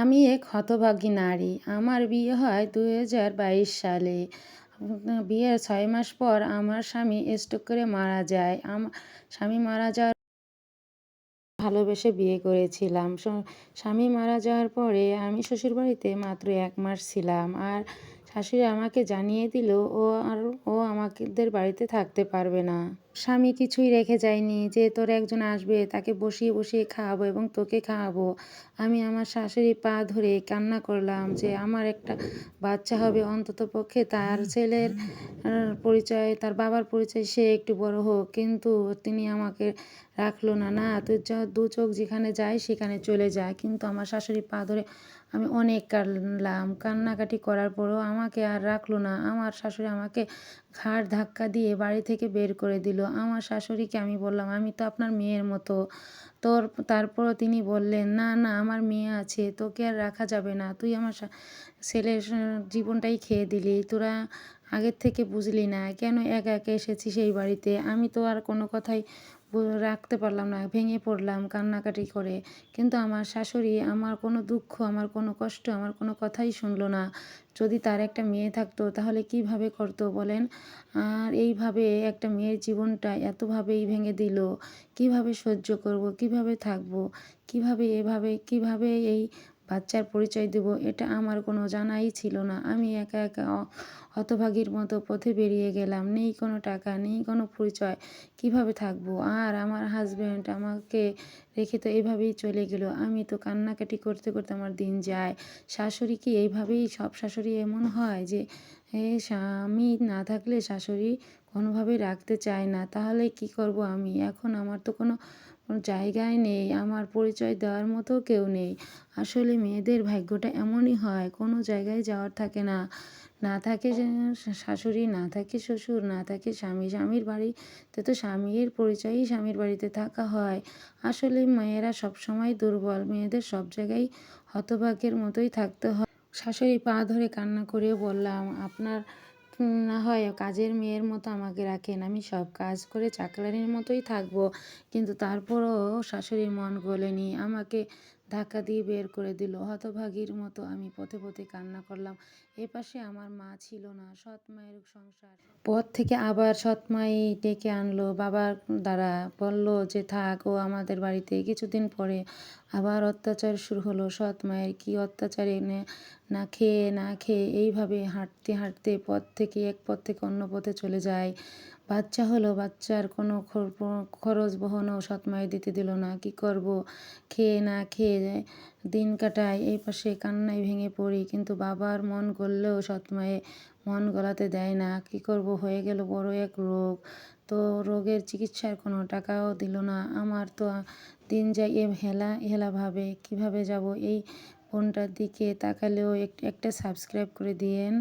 আমি এক হতভাগী নারী। আমার বিয়ে হয় দু হাজার বাইশ সালে। বিয়ের ছয় মাস পর আমার স্বামী স্ট্রোক করে মারা যায়। আমার স্বামী মারা যাওয়ার ভালোবেসে বিয়ে করেছিলাম। স্বামী মারা যাওয়ার পরে আমি শ্বশুরবাড়িতে মাত্র এক মাস ছিলাম। আর শাশুড়ি আমাকে জানিয়ে দিল, ও আর ও আমাদের বাড়িতে থাকতে পারবে না। স্বামী কিছুই রেখে যায়নি যে তোর একজন আসবে, তাকে বসিয়ে বসিয়ে খাওয়াবো এবং তোকে খাওয়াবো। আমি আমার শাশুড়ি পা ধরে কান্না করলাম যে আমার একটা বাচ্চা হবে, অন্তত পক্ষে তার ছেলের পরিচয়, তার বাবার পরিচয় সে একটু বড় হোক। কিন্তু তিনি আমাকে রাখল না না, তুই দু চোখ যেখানে যায় সেখানে চলে যায় কিন্তু আমার শাশুড়ি পা ধরে আমি অনেক কাঁদলাম। কান্নাকাটি করার পরেও আমাকে আর রাখল না। আমার শাশুড়ি আমাকে ঘাড় ধাক্কা দিয়ে বাড়ি থেকে বের করে দিল। আমার শাশুড়িকে আমি বললাম, আমি তো আপনার মেয়ের মতো। তোর, তারপরও তিনি বললেন, না না, আমার মেয়ে আছে, তোকে আর রাখা যাবে না। তুই আমার ছেলের জীবনটাই খেয়ে দিলি। তোরা আগের থেকে বুঝলি না কেন একা একা এসেছি সেই বাড়িতে? আমি তো আর কোনো কথাই রাখতে পারলাম না, ভেঙে পড়লাম কান্নাকাটি করে। কিন্তু আমার শাশুড়ি আমার কোনো দুঃখ, আমার কোনো কষ্ট, আমার কোনো কথাই শুনলো না। যদি তার একটা মেয়ে থাকতো তাহলে কীভাবে করতো বলেন? আর এইভাবে একটা মেয়ের জীবনটা এতভাবেই ভেঙে দিল। কীভাবে সহ্য করব, কীভাবে থাকব, কীভাবে এভাবে, কীভাবে এই বাচ্চার পরিচয় দেব, এটা আমার কোনো জানাই ছিল না। আমি একা একা হতভাগীর মতো পথে বেরিয়ে গেলাম। নেই কোনো টাকা, নেই কোনো পরিচয়, কীভাবে থাকব? আর আমার হাজব্যান্ড আমাকে রেখে তো এইভাবেই চলে গেল। আমি তো কান্নাকাটি করতে করতে আমার দিন যায়। শাশুড়ি কি এইভাবেই, সব শাশুড়ি এমন হয় যে স্বামী না থাকলে শাশুড়ি কোনোভাবেই রাখতে চায় না, তাহলে কি করব আমি? এখন আমার তো কোনো জায়গায় নেই, আমার পরিচয় দেওয়ার মতো কেউ নেই। আসলে মেয়েদের ভাগ্যটা এমনই হয়, কোনো জায়গায় যাওয়ার থাকে না। না থাকে শাশুড়ি, না থাকে শ্বশুর, না থাকে স্বামী। স্বামীর বাড়িতে তো স্বামীর পরিচয়ই স্বামীর বাড়িতে থাকা হয়। আসলে মেয়েরা সবসময় দুর্বল, মেয়েদের সব জায়গায় হতভাগ্যের মতোই থাকতে হয়। শাশুড়ি পা ধরে কান্না করে বললাম, আপনার না হয় কাজের মেয়ের মতো আমাকে রাখেন। আমি সব কাজ করে চাকরানির মতোই থাকব। কিন্তু তারপরও শাশুড়ির মন গলেনি। আমাকে ধাক্কা দিয়ে বের করে দিল। হতভাগীর মতো আমি পথে পথে কান্না করলাম। এপাশে আমার মা ছিল না, সৎ মায়ের সংসার। পথ থেকে আবার সৎ মাই ডেকে আনলো। বাবার দ্বারা বলল যে, থাক, ও আমাদের বাড়িতে কিছুদিন পরে আবার অত্যাচার শুরু হলো। সৎ মায়ের কী অত্যাচারে না খেয়ে না খেয়ে এইভাবে হাঁটতে হাঁটতে পথ থেকে এক পথ থেকে অন্য পথে চলে যায়। বাচ্চা হলো, বাচ্চার কোনো খরচ বহনও সৎ মায়ের দিতে দিল না। কি করব? খেয়ে, না খেয়ে দিন কাটাই এই পাশে কান্নায় ভেঙে পড়ি, কিন্তু বাবার মন গললেও সৎ মায়ে মন গলাতে দেয় না। কি করব, হয়ে গেল বড় এক রোগ। তো রোগের চিকিৎসার কোনো টাকাও দিল না। আমার তো দিন যাই এ হেলা হেলাভাবে কীভাবে যাব? এই ফোনটার দিকে তাকালেও একটা সাবস্ক্রাইব করে দিয়েন।